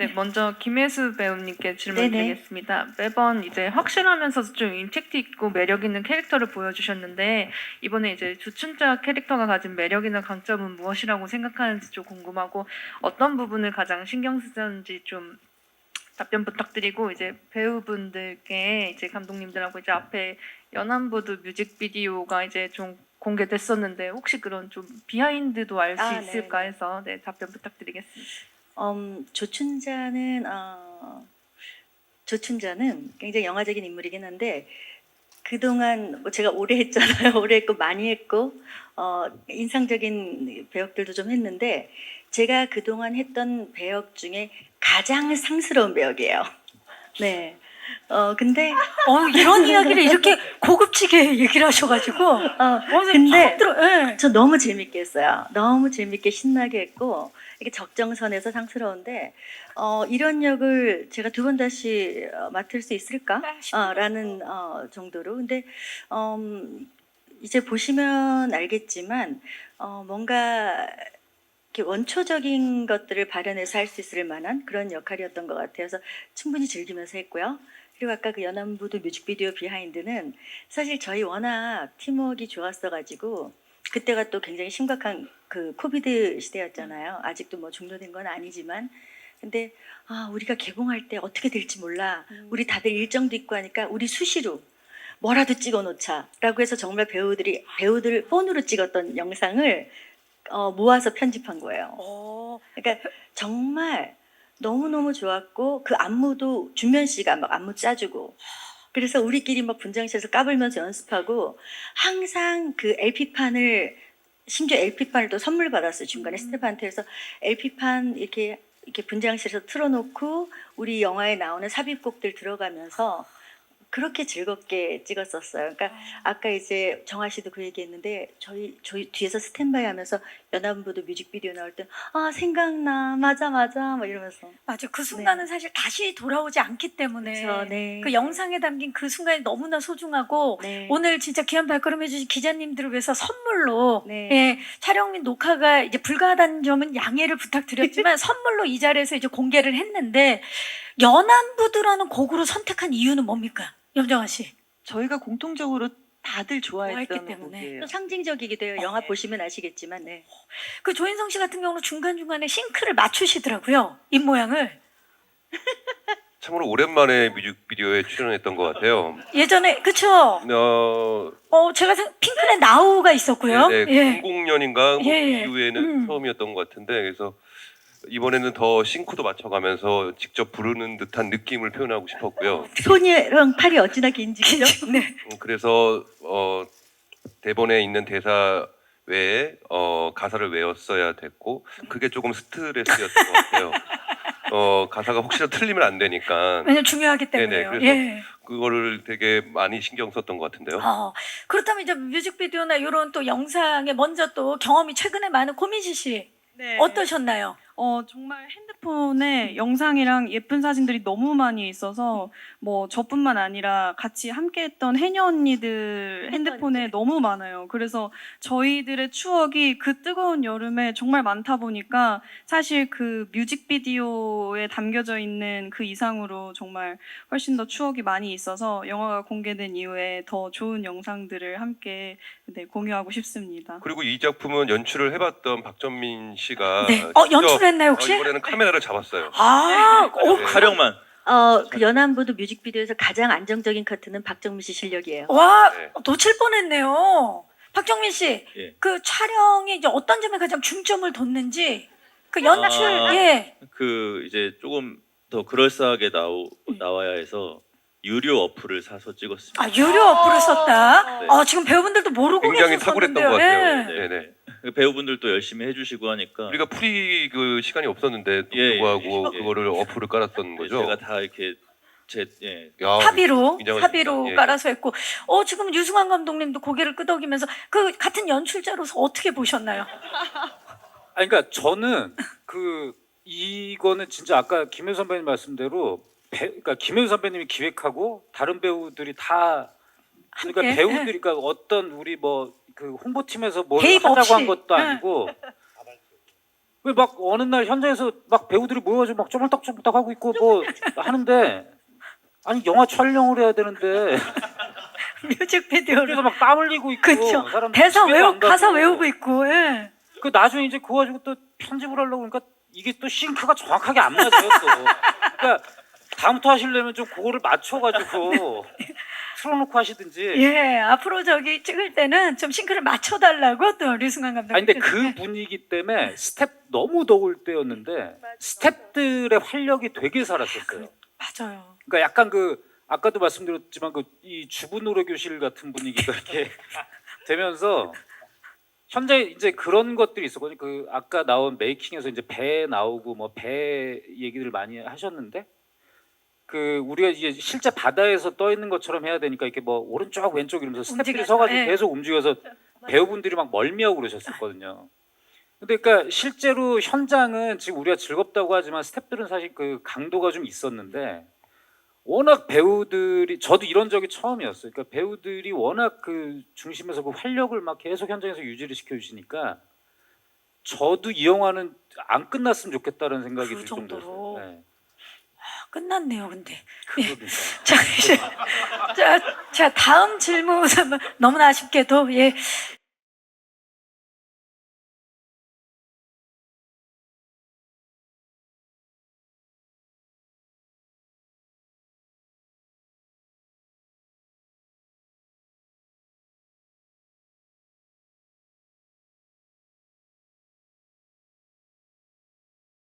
네, 먼저 김혜수 배우님께 질문 네네. 드리겠습니다. 매번 이제 확실하면서 좀 임팩트 있고 매력 있는 캐릭터를 보여주셨는데 이번에 이제 주춘자 캐릭터가 가진 매력이나 강점은 무엇이라고 생각하는지 좀 궁금하고 어떤 부분을 가장 신경 쓰셨는지 좀 답변 부탁드리고 이제 배우분들께 이제 감독님들하고 이제 앞에 연안부두 뮤직비디오가 이제 좀 공개됐었는데 혹시 그런 좀 비하인드도 알 수 아, 네, 있을까 해서 네, 답변 부탁드리겠습니다. 음, 조춘자는 어, 조춘자는 굉장히 영화적인 인물이긴 한데 그동안 뭐 제가 오래 했잖아요. 오래 했고 많이 했고 어, 인상적인 배역들도 좀 했는데 제가 그동안 했던 배역 중에 가장 상스러운 배역이에요. 네. 어 근데 어, 이런 이야기를 이렇게 고급지게 얘기를 하셔가지고. 어 어, 근데 처음 들어, 예. 저 너무 재밌게 했어요. 너무 재밌게 신나게 했고 이게 적정선에서 상스러운데 어, 이런 역을 제가 두 번 다시 어, 맡을 수 있을까? 어, 라는 어, 정도로 근데 음, 이제 보시면 알겠지만 어, 뭔가 이렇게 원초적인 것들을 발현해서 할 수 있을 만한 그런 역할이었던 것 같아요. 그래서 충분히 즐기면서 했고요. 그리고 아까 그 연안부도 뮤직비디오 비하인드는 사실 저희 워낙 팀워크가 좋았어가지고 그때가 또 굉장히 심각한 그 코비드 시대였잖아요. 아직도 뭐 종료된 건 아니지만 근데 아 우리가 개봉할 때 어떻게 될지 몰라. 우리 다들 일정도 있고 하니까 우리 수시로 뭐라도 찍어 놓자라고 해서 정말 배우들이 배우들 폰으로 찍었던 영상을 어, 모아서 편집한 거예요. 어, 그러니까 정말 너무너무 좋았고 그 안무도 준면 씨가 막 안무 짜주고. 그래서 우리끼리 막 분장실에서 까불면서 연습하고 항상 그 LP판을 심지어 LP판을 또 선물 받았어요 중간에 스태프한테 그래서. LP판 이렇게 이렇게 분장실에서 틀어놓고 우리 영화에 나오는 삽입곡들 들어가면서 그렇게 즐겁게 찍었었어요. 그러니까 아까 이제 정아 씨도 그 얘기했는데 저희 저희 뒤에서 스탠바이 하면서 연합부도 뮤직비디오 나올 때 아 생각나 맞아 맞아 막 이러면서 맞아. 그 순간은 사실 다시 돌아오지 않기 때문에. 네. 그쵸, 네. 그 영상에 담긴 그 순간이 너무나 소중하고 네. 오늘 진짜 귀한 발걸음 해주신 기자님들을 위해서 선물로 네. 예, 촬영 및 녹화가 이제 불가하다는 점은 양해를 부탁드렸지만 선물로 이 자리에서 이제 공개를 했는데 연안부두라는 곡으로 선택한 이유는 뭡니까? 염정아 씨. 저희가 공통적으로 다들 좋아했기 좋아했던 때문에. 곡이에요. 또 상징적이기도 해요. 영화 보시면 아시겠지만 네. 그 조인성 씨 같은 경우는 중간중간에 싱크를 맞추시더라고요. 입 모양을. 참으로 오랜만에 뮤직비디오에 출연했던 것 같아요. 예전에 그쵸? 어, 어 제가 생- 핑클의 나우가 있었고요. 네, 예. 00년인가 뭐 예, 예. 이후에는 음. 처음이었던 것 같은데 그래서 이번에는 더 싱크도 맞춰가면서 직접 부르는 듯한 느낌을 표현하고 싶었고요. 손이랑 팔이 어찌나 긴지 그죠? 네. 음, 그래서 어, 대본에 있는 대사 외에 어, 가사를 외웠어야 됐고 그게 조금 스트레스였던 것 같아요. 어, 가사가 혹시라도 틀리면 안 되니까 왜냐면 중요하기 때문에요. 네네, 그래서- 예. 그거를 되게 많이 신경 썼던 것 같은데요. 어, 그렇다면 이제 뮤직비디오나 이런 또 영상에 먼저 또 경험이 최근에 많은 고민시 씨 네. 어떠셨나요? 어, 정말 핸드폰에 영상이랑 예쁜 사진들이 너무 많이 있어서 뭐 저뿐만 아니라 같이 함께했던 해녀 언니들 핸드폰에 너무 많아요. 그래서 저희들의 추억이 그 뜨거운 여름에 정말 많다 보니까 사실 그 뮤직비디오에 담겨져 있는 그 이상으로 정말 훨씬 더 추억이 많이 있어서 영화가 공개된 이후에 더 좋은 영상들을 함께 네, 공유하고 싶습니다. 그리고 이 작품은 연출을 해봤던 박전민 씨가 네. 어 직접, 연출 했나요 어, 혹시? 이번에는 카메라를 잡았어요. 아, 오, 네. 촬영만 어, 그 연안부도 뮤직비디오에서 가장 안정적인 커트는 박정민 씨 실력이에요. 와 네. 놓칠 뻔했네요. 박정민 씨, 예. 그 촬영이 이제 어떤 점에 가장 중점을 뒀는지 그 연출 아. 예. 그 이제 조금 더 그럴싸하게 나오, 음. 나와야 해서 유료 어플을 사서 찍었습니다. 아 유료 어플을 썼다. 네. 어 지금 배우분들도 모르고 굉장히 계셨었는데요. 탁월했던 것 같아요. 예. 네네. 그 배우분들도 열심히 해주시고 하니까 우리가 프리 그 시간이 없었는데 예, 예, 불구하고 예. 그거를 어플을 깔았던 네, 거죠. 제가 다 이렇게 제 예. 야, 합의로 합의로. 예. 깔아서 했고 어 지금 유승환 감독님도 고개를 끄덕이면서 그 같은 연출자로서 어떻게 보셨나요? 아니 그러니까 저는 그 이거는 진짜 아까 김혜수 선배님 말씀대로 배, 그러니까 김혜수 선배님이 기획하고 다른 배우들이 다 그러니까 함께, 배우들이 그러니까 어떤 우리 뭐 그 홍보팀에서 뭘 개입 하자고 없이. 한 것도 예. 아니고 왜 막 어느 날 현장에서 막 배우들이 모여가지고 막 쪼물딱쪼물딱 하고 있고 뭐 하는데 아니 영화 촬영을 해야 되는데 뮤직비디오를 그래서 막 땀 흘리고 있고 그쵸. 사람 대사 집에 외우 안 가고. 가사 외우고 있고 예. 그 나중에 이제 그거 가지고 또 편집을 하려고 그러니까 이게 또 싱크가 정확하게 안 맞아요 또. 그러니까 다음부터 하시려면 좀 그거를 맞춰가지고 틀어놓고 하시든지. 예, 앞으로 저기 찍을 때는 좀 싱크를 맞춰달라고 또 류승환 감독님. 아니 근데 그 분위기 때문에 스텝 너무 더울 때였는데 스텝들의 활력이 되게 살았었어요. 맞아요. 그러니까 약간 그 아까도 말씀드렸지만 그 이 주부 노래 교실 같은 분위기가 이렇게 되면서 현재 이제 그런 것들이 있었거든요. 그 아까 나온 메이킹에서 이제 배 나오고 뭐 배 얘기를 많이 하셨는데 그 우리가 이제 실제 바다에서 떠 있는 것처럼 해야 되니까 이렇게 뭐 오른쪽 왼쪽 이러면서 움직여서, 서가지고 예. 계속 움직여서 배우분들이 막 멀미하고 그러셨었거든요. 근데 그러니까 실제로 현장은 지금 우리가 즐겁다고 하지만 스태프들은 사실 그 강도가 좀 있었는데 워낙 배우들이 저도 이런 적이 처음이었어요. 그러니까 배우들이 워낙 그 중심에서 그 활력을 막 계속 현장에서 유지를 시켜 주시니까 저도 이 영화는 안 끝났으면 좋겠다는 생각이 그 들 정도로. 정도였어요. 네. 끝났네요, 근데. 그러니까. 자, 이제 자, 자 다음 질문 너무나 아쉽게도 예